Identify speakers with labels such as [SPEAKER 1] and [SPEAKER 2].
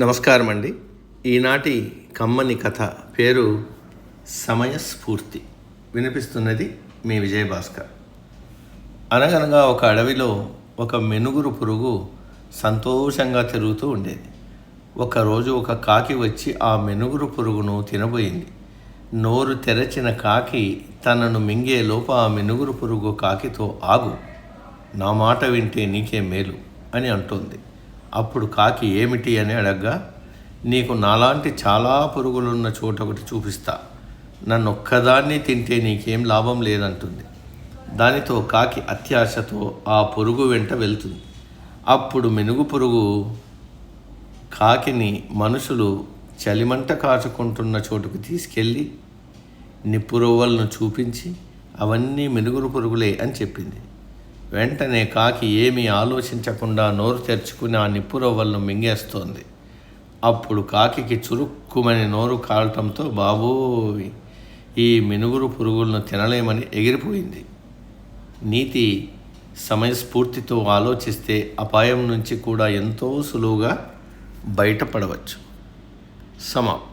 [SPEAKER 1] నమస్కారం అండి ఈనాటి కమ్మని కథ పేరు సమయస్ఫూర్తి. వినిపిస్తున్నది మీ విజయభాస్కర్. అనగనగా ఒక అడవిలో ఒక మెనుగురు పురుగు సంతోషంగా తిరుగుతూ ఉండేది. ఒకరోజు ఒక కాకి వచ్చి ఆ మెనుగురు పురుగును తినబోయింది. నోరు తెరచిన కాకి తనను మింగే లోప ఆ మెనుగురు పురుగు కాకితో ఆగు నా మాట వింటే నీకే మేలు అని అంటోంది. అప్పుడు కాకి ఏమిటి అని అడగ్గా నీకు నాలాంటి చాలా పురుగులున్న చోట ఒకటి చూపిస్తా. నన్ను ఒక్కదాన్ని తింటే నీకేం లాభం లేదంటుంది. దానితో కాకి అత్యాశతో ఆ పురుగు వెంట వెళ్తుంది. అప్పుడు మెనుగు పురుగు కాకిని మనుషులు చలిమంట కాచుకుంటున్న చోటుకు తీసుకెళ్ళి నిప్పురవ్వలను చూపించి అవన్నీ మెనుగురు పురుగులే అని చెప్పింది. వెంటనే కాకి ఏమీ ఆలోచించకుండా నోరు తెరుచుకుని ఆ నిప్పురవ్వలను మింగేస్తోంది. అప్పుడు కాకి చురుక్కుమని నోరు కాలటంతో బాబోయ్ ఈ మినుగురు పురుగులను తినలేమని ఎగిరిపోయింది. నీతి సమయస్ఫూర్తితో ఆలోచిస్తే అపాయం నుంచి కూడా ఎంతో సులువుగా బయటపడవచ్చు. సమాప్తం.